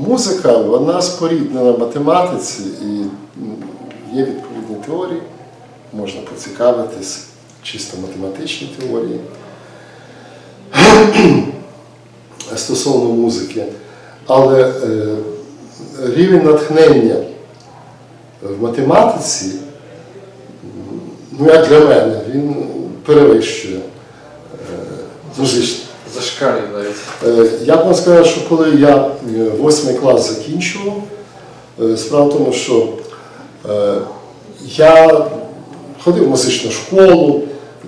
музика, вона споріднена математиці і є відповідні теорії, можна поцікавитись чисто математичні теорії стосовно музики. Але е, рівень натхнення в математиці, ну як для мене, він перевищує е, музичний. Зашкалює навіть. Е, Я б вам сказав, що коли я е, восьмий клас закінчував, е, справа в тому, що я ходив в музичну школу,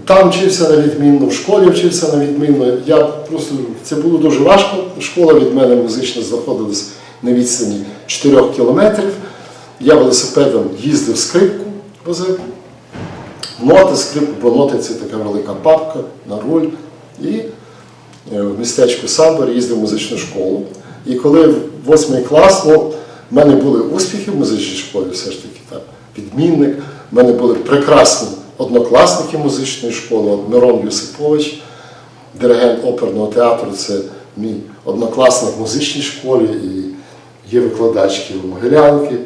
там вчився на відмінно, в школі вчився на відмінно. Я просто, це було дуже важко. Школа від мене музична знаходилась на відстані 4 кілометрів. Я велосипедом їздив скрипку, возив. Ноти, скрипку, бо ноти це така велика папка на руль. І в містечку Самбор їздив в музичну школу. І коли в восьмий клас, ну, в мене були успіхи в музичній школі, все ж таки так, відмінник. В мене були прекрасні однокласники музичної школи, Мирон Юсипович, диригент оперного театру, це мій однокласник в музичній школі і є викладачки у Могилянки.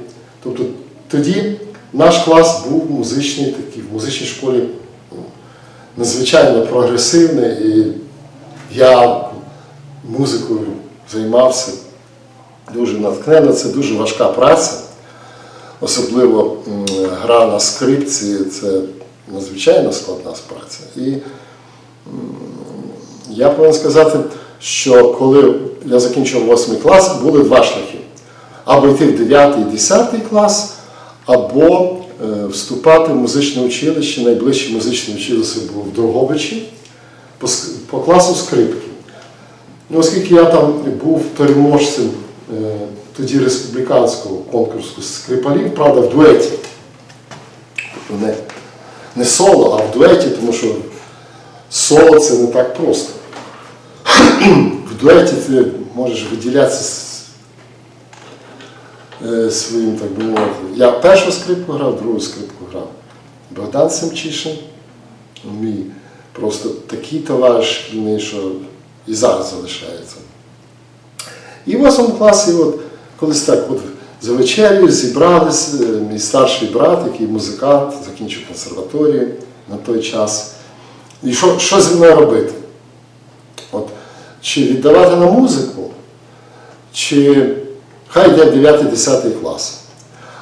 Тобто тоді наш клас був музичний, такий в музичній школі ну, надзвичайно прогресивний, і я музикою займався дуже натхненно, це дуже важка праця. Особливо гра на скрипці це надзвичайно складна праця. І я повинен сказати, що коли я закінчив 8 клас, були два шляхи. Або йти в 9 і 10 клас, або е, вступати в музичне училище, найближче музичне училище було в Дрогобичі по, по класу скрипки. Ну, оскільки я там був переможцем е, тоді республіканського конкурсу скрипалів, правда, в дуеті. Тобто не, не соло, а в дуеті, тому що соло це не так просто. В дуеті ти можеш виділятися е, своїм, так би мовити. Я першу скрипку грав, другу скрипку грав. Богдан Семчишин, мій просто такий товариш шкільний, що і зараз залишається. І в восьмому класі, от, колись так, от за вечерю зібрались, е, мій старший брат, який музикант, закінчив консерваторію на той час. І що, що зі мною робити? От, чи віддавати на музику, чи хай йде 9-10 клас.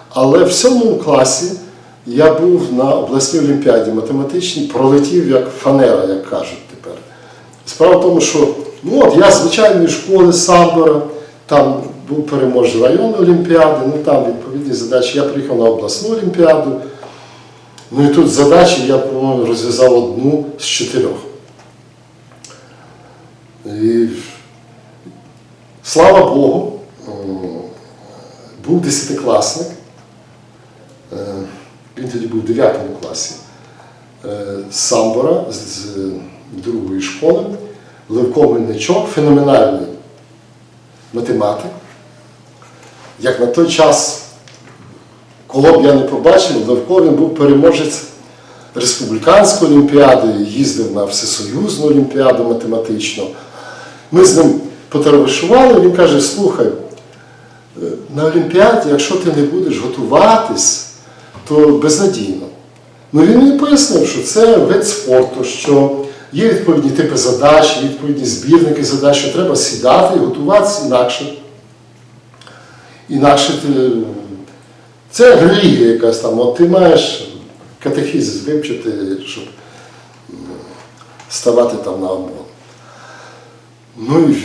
Але в сьомому класі я був на обласній олімпіаді математичній, пролетів як фанера, як кажуть тепер. Справа в тому, що ну, от я звичайної школи Самбора, там був переможець районної олімпіади, ну там відповідні задачі. Я приїхав на обласну олімпіаду. Ну і тут задачі я, розв'язав одну з чотирьох. І слава Богу, був десятикласник. Він тоді був в 9 класі е, Самбора, з, другої школи. Левко Мельничок, феноменальний математик. Як на той час, кого б я не побачив, Левко він був переможець республіканської олімпіади, їздив на всесоюзну олімпіаду математичну. Ми з ним потоваришували, він каже, слухай, е, на Олімпіаді, якщо ти не будеш готуватись, то безнадійно. Ну він мені пояснив, що це вид спорту, що є відповідні типи задач, є відповідні збірники задач, що треба сідати і готуватися інакше. Інакше ти, це релігія якась там, от ти маєш катехізис вивчити, щоб ставати там на обмон. Ну і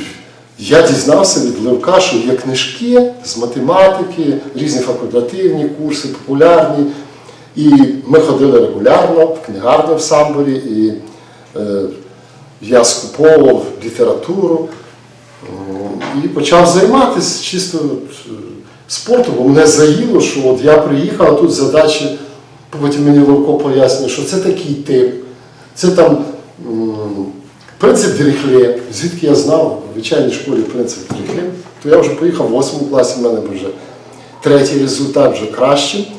я дізнався від Левка, що є книжки з математики, різні факультативні курси, популярні. І ми ходили регулярно в книгарню в Самборі, і е, я скуповував літературу і почав займатися чисто е, спортом, бо мене заїло, що от я приїхав, а тут задачі, потім мені Левко пояснює, що це такий тип, це там принцип Диріхлє, звідки я знав в звичайній школі принцип Диріхлє, то я вже поїхав в 8 класі, в мене вже третій результат вже кращий.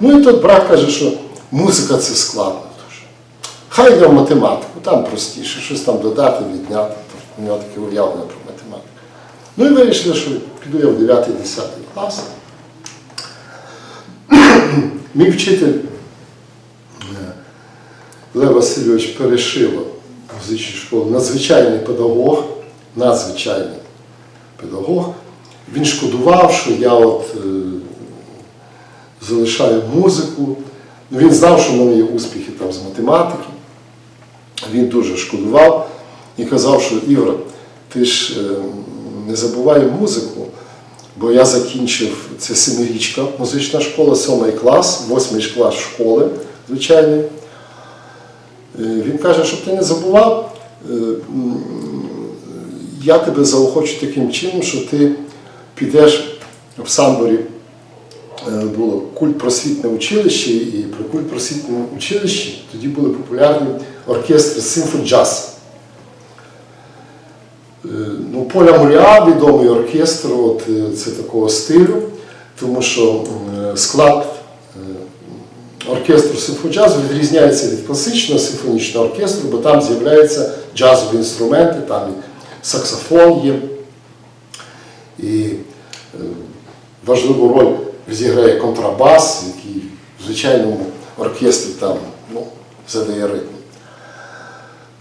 Ну і тут брат каже, що музика це складно дуже. Хай йде в математику, там простіше, щось там додати, відняти. У нього таке уявлення про математику. Ну і вирішили, що піду я в 9-10 клас. Мій вчитель е, Лев Васильович Перешило музичній школі, надзвичайний педагог, надзвичайний педагог. Він шкодував, що я от е, залишаю музику. Ну, Він знав, що в мене є успіхи там з математики. Він дуже шкодував і казав, що Ігор, ти ж е, не забувай музику, бо я закінчив це семирічка музична школа, сьомий клас, восьмий клас школи звичайний. Е, Він каже, щоб ти не забував, е, я тебе заохочу таким чином, що ти підеш в Самборі е, було культпросвітне училище, і при культпросвітному училищі тоді були популярні оркестри симфоджаз. Ну, Поля Муріа, відомий оркестр, от, це такого стилю, тому що склад оркестру симфоджазу відрізняється від класичного симфонічного оркестру, бо там з'являються джазові інструменти, там і саксофон є. І е, важливу роль зіграє контрабас, який в звичайному оркестрі там ну, задає ритм.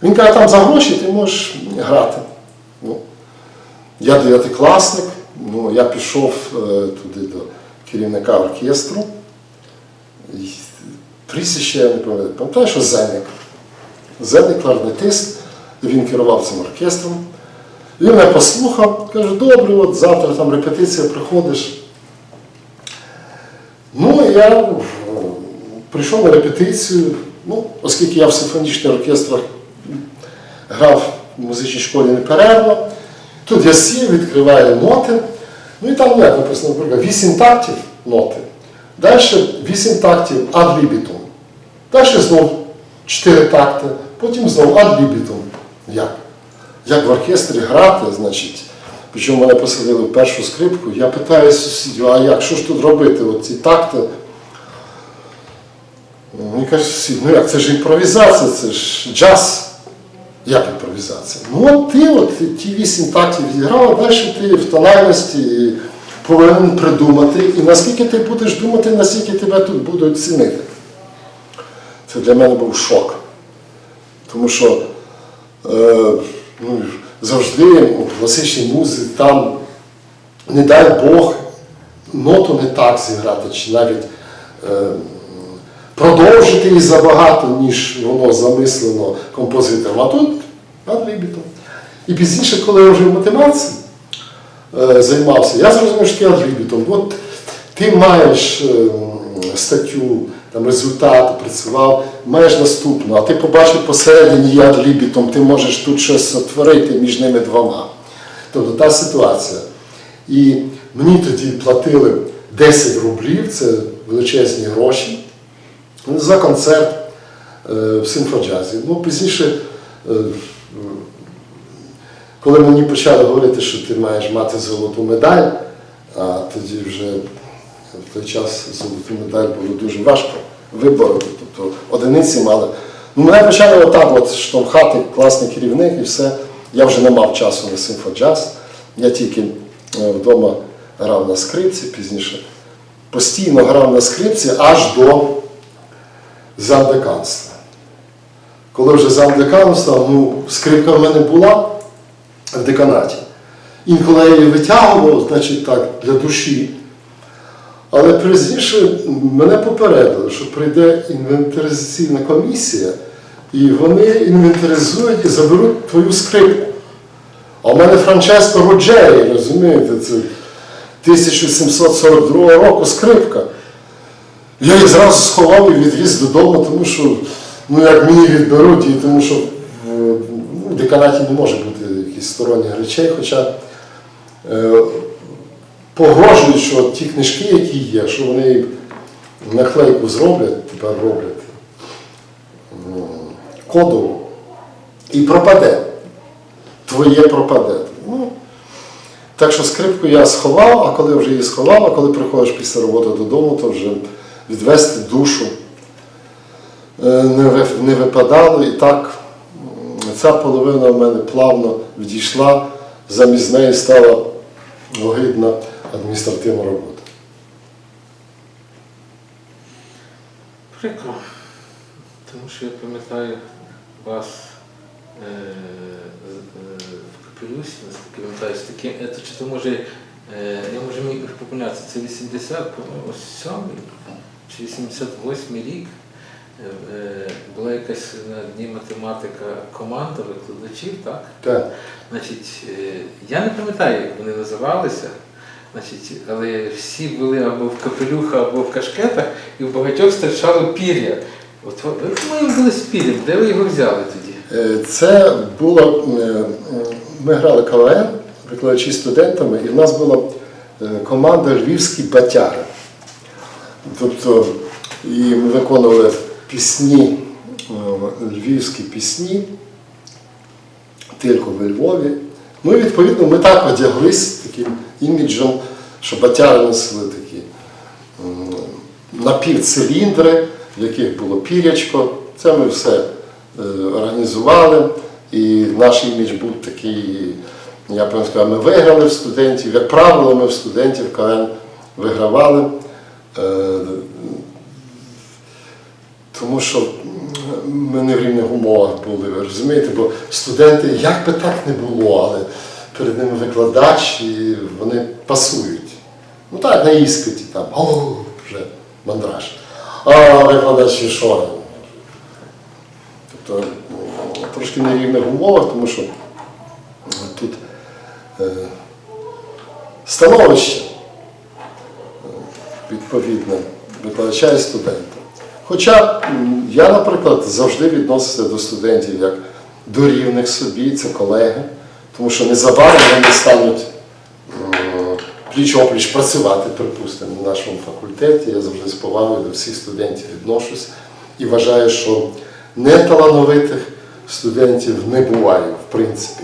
Він каже, там за гроші ти можеш грати. Ну, я дев'ятикласник, ну, я пішов е, туди до керівника оркестру. Прізвище я не пам'ятаю, пам'ятаю, що Зенник. Зенник кларнетист, він керував цим оркестром. Він мене послухав, каже, добре, от завтра там репетиція, приходиш. Ну, я е, прийшов на репетицію, ну, оскільки я в симфонічних оркестрах грав в музичній школі неперервно. Тут я сів, відкриваю ноти. Ну і там як написано, наприклад, 8 тактів ноти. Далі 8 тактів ад лібітум. Далі знову 4 такти, потім знову ад. Як? Як в оркестрі грати, значить. Причому мене посадили в першу скрипку, я питаю сусідів, а як, що ж тут робити? От ці такти. Мені каже сусід, ну як, це ж імпровізація, це ж джаз. Як імпровізація? Ну от ти от ті вісім тактів зіграв, а далі ти в тональності повинен придумати. І наскільки ти будеш думати, наскільки тебе тут будуть цінити. Це для мене був шок. Тому що е, ну, завжди у класичній музиці там, не дай Бог, ноту не так зіграти, чи навіть е, продовжити її забагато, ніж воно замислено композитором. А тут адлібітом. І пізніше, коли я вже в математиці е, займався, я зрозумів, що таке адлібітом. От ти маєш е, статтю, там, результати, працював, маєш наступну, а ти побачив посередині є адлібітом, ти можеш тут щось сотворити між ними двома. Тобто та ситуація. І мені тоді платили 10 рублів, це величезні гроші, за концерт е, в симфоджазі. Ну, пізніше, е, коли мені почали говорити, що ти маєш мати золоту медаль, а тоді вже в той час золоту медаль було дуже важко вибороти, тобто одиниці мали. Ну, мене почали отак от штовхати, класний керівник і все. Я вже не мав часу на симфоджаз. Я тільки е, вдома грав на скрипці пізніше. Постійно грав на скрипці аж до замдеканства. Коли вже замдеканом став, ну, скрипка в мене була в деканаті. Інколи я її витягував, значить так, для душі. Але пізніше мене попередили, що прийде інвентаризаційна комісія, і вони інвентаризують і заберуть твою скрипку. А в мене Франческо Роджері, розумієте, це 1742 року скрипка. Я їх зразу сховав і відвіз додому, тому що ну, як мені відберуть, і тому що в, ну, деканаті не може бути якихось сторонніх речей, хоча е, погрожують, що ті книжки, які є, що вони наклейку зроблять, тепер роблять кодову і пропаде. Твоє пропаде. Ну, так що скрипку я сховав, а коли вже її сховав, а коли приходиш після роботи додому, то вже відвести душу е, не випадало. І так ця половина в мене плавно відійшла, замість неї стала огидна адміністративна робота. Прикро. Тому що я пам'ятаю вас е, е, в капелюсі, пам'ятаю, з таким, е, то чи то може, е, я може міг помилятися, це 87 чи 88 рік. Е, е, Була якась на дні математика команда викладачів, так? Так. Значить, е, я не пам'ятаю, як вони називалися, значить, але всі були або в капелюха, або в кашкетах, і в багатьох стирчало пір'я. От по-моєму, були з пір'ям, де ви його взяли тоді? Е, Це було. е, Ми грали КВН, викладачі студентами, і в нас була е, команда Львівські батяри. Тобто, і ми виконували пісні, львівські пісні, тільки в Львові. Ну і відповідно ми так одяглись таким іміджем, що батяри носили такі напівциліндри, в яких було пірячко. Це ми все е, організували. І наш імідж був такий, я б сказав, ми виграли в студентів. Як правило, ми в студентів КВН вигравали. Е, Тому що ми не в рівних умовах були, ви розумієте, бо студенти, як би так не було, але перед ними викладач і вони пасують. Ну так, на іспиті там, о, вже мандраж. А викладач і що? Тобто трошки не в рівних умовах, тому що тут е, становище е, відповідне викладача і студента. Хоча я, наприклад, завжди відносився до студентів як до рівних собі, це колеги, тому що незабаром вони стануть пліч-опліч працювати, припустимо, на нашому факультеті. Я завжди з повагою до всіх студентів відношусь і вважаю, що неталановитих студентів не буває, в принципі,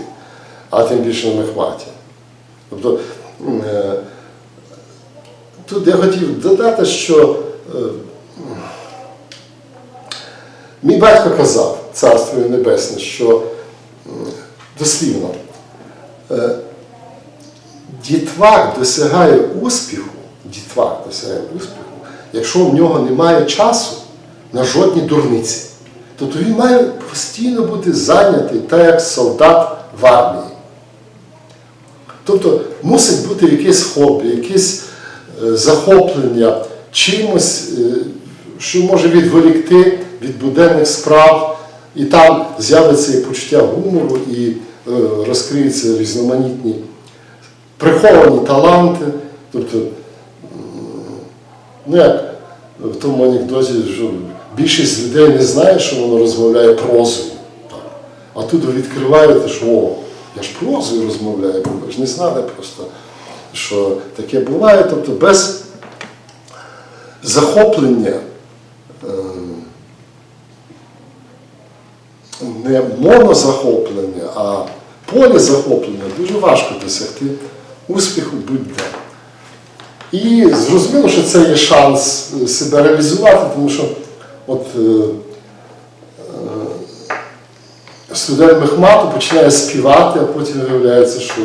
а тим більше на мехматі. Тобто е, тут я хотів додати, що е, Мій батько казав, царство небесне, що дослівно, е, дітвак досягає успіху, дітвак досягає успіху, якщо в нього немає часу на жодні дурниці. Тобто він має постійно бути зайнятий, так як солдат в армії. Тобто мусить бути якесь хобі, якесь е, захоплення чимось, е, що може відволікти від буденних справ, і там з'явиться і почуття гумору, і е, розкриються різноманітні приховані таланти. Тобто, ну як в тому анекдоті, що більшість людей не знає, що воно розмовляє прозою. А тут ви відкриваєте, що о, я ж прозою розмовляю, бо ви ж не знали просто, що таке буває. Тобто без захоплення, е, не монозахоплення, а полізахоплення дуже важко досягти успіху будь-де. І зрозуміло, що це є шанс е, себе реалізувати, тому що от е, е, студент Мехмату починає співати, а потім виявляється, що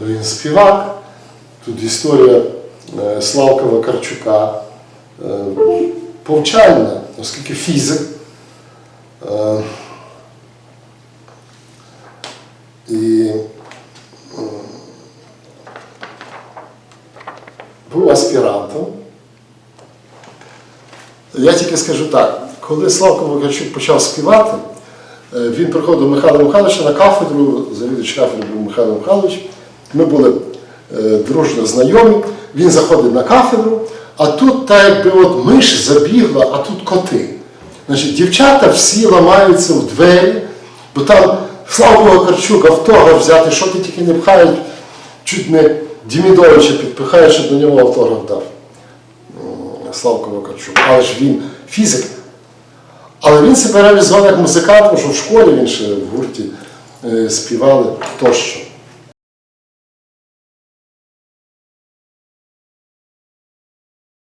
він співак. Тут історія Славка Вакарчука е, повчальна, оскільки фізик. І був аспірантом. Я тільки скажу так, коли Славко Вакарчук почав співати, е, він приходив до Михайла Михайловича на кафедру, завідувач кафедри був Михайло Михайлович. Ми були е, дружно знайомі. Він заходить на кафедру, а тут так якби от миш забігла, а тут коти. Значить, дівчата всі ламаються в двері, бо там Славко Вакарчук автограф взяти, що ти тільки не пхають, чуть не Дімідовича підпихає, щоб до нього автограф дав. Славко Вакарчук. Але ж він фізик. Але він себе реалізував як музикант, тому що в школі він ще в гурті е, співали тощо.